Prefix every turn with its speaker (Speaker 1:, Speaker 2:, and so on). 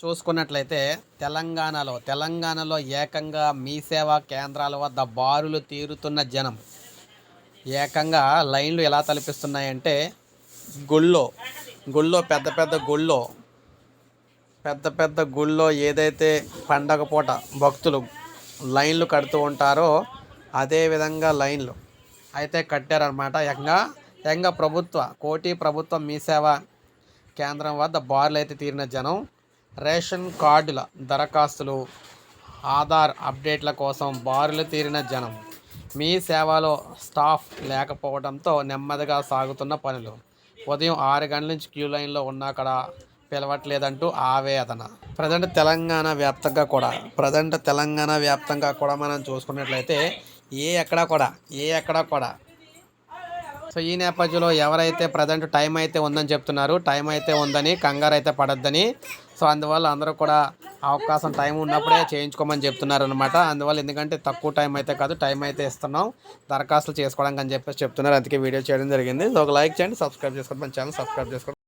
Speaker 1: చూసుకున్నట్లయితే తెలంగాణలో తెలంగాణలో ఏకంగా మీ సేవా కేంద్రాల వద్ద బారులు తీరుతున్న జనం ఏకంగా లైన్లు ఎలా తలపిస్తున్నాయంటే గుళ్ళో గుళ్ళో పెద్ద పెద్ద గుళ్ళో పెద్ద పెద్ద గుళ్ళో ఏదైతే పండగ పూట భక్తులు లైన్లు కడుతూ ఉంటారో అదే విధంగా లైన్లు అయితే కట్టారనమాట ఏకంగా ఏకంగా ప్రభుత్వ కోటి ప్రభుత్వ మీ సేవ కేంద్రం వద్ద బార్లు అయితే తీరిన జనం రేషన్ కార్డుల దరఖాస్తులు ఆధార్ అప్డేట్ల కోసం బారులు తీరిన జనం మీ సేవలో స్టాఫ్ లేకపోవడంతో నెమ్మదిగా సాగుతున్న పనులు. ఉదయం ఆరు గంటల నుంచి క్యూ లైన్లో ఉన్నా అక్కడ పిలవట్లేదంటూ ఆవేదన. ప్రజెంట్ తెలంగాణ వ్యాప్తంగా కూడా ప్రజెంట్ తెలంగాణ వ్యాప్తంగా కూడా మనం చూసుకున్నట్లయితే ఏ ఎక్కడా కూడా ఏ ఎక్కడా కూడా సో ఈ నేపథ్యంలో ఎవరైతే ప్రజెంట్ టైం అయితే ఉందని చెప్తున్నారు టైం అయితే ఉందని కంగారు అయితే పడద్దని. సో అందువల్ల అందరూ కూడా అవకాశం టైం ఉన్నప్పుడే చేయించుకోమని చెప్తున్నారు అనమాట అందువల్ల ఎందుకంటే తక్కువ టైం అయితే కాదు టైం అయితే ఇస్తున్నాం. దరఖాస్తులు చేసుకోవడానికి అని చెప్పేసి చెప్తున్నారు. అందుకే వీడియో చేయడం జరిగింది. సో ఒక లైక్ చేయండి సబ్స్క్రైబ్ చేసుకోండి. మన ఛానల్ సబ్స్క్రైబ్ చేసుకోండి.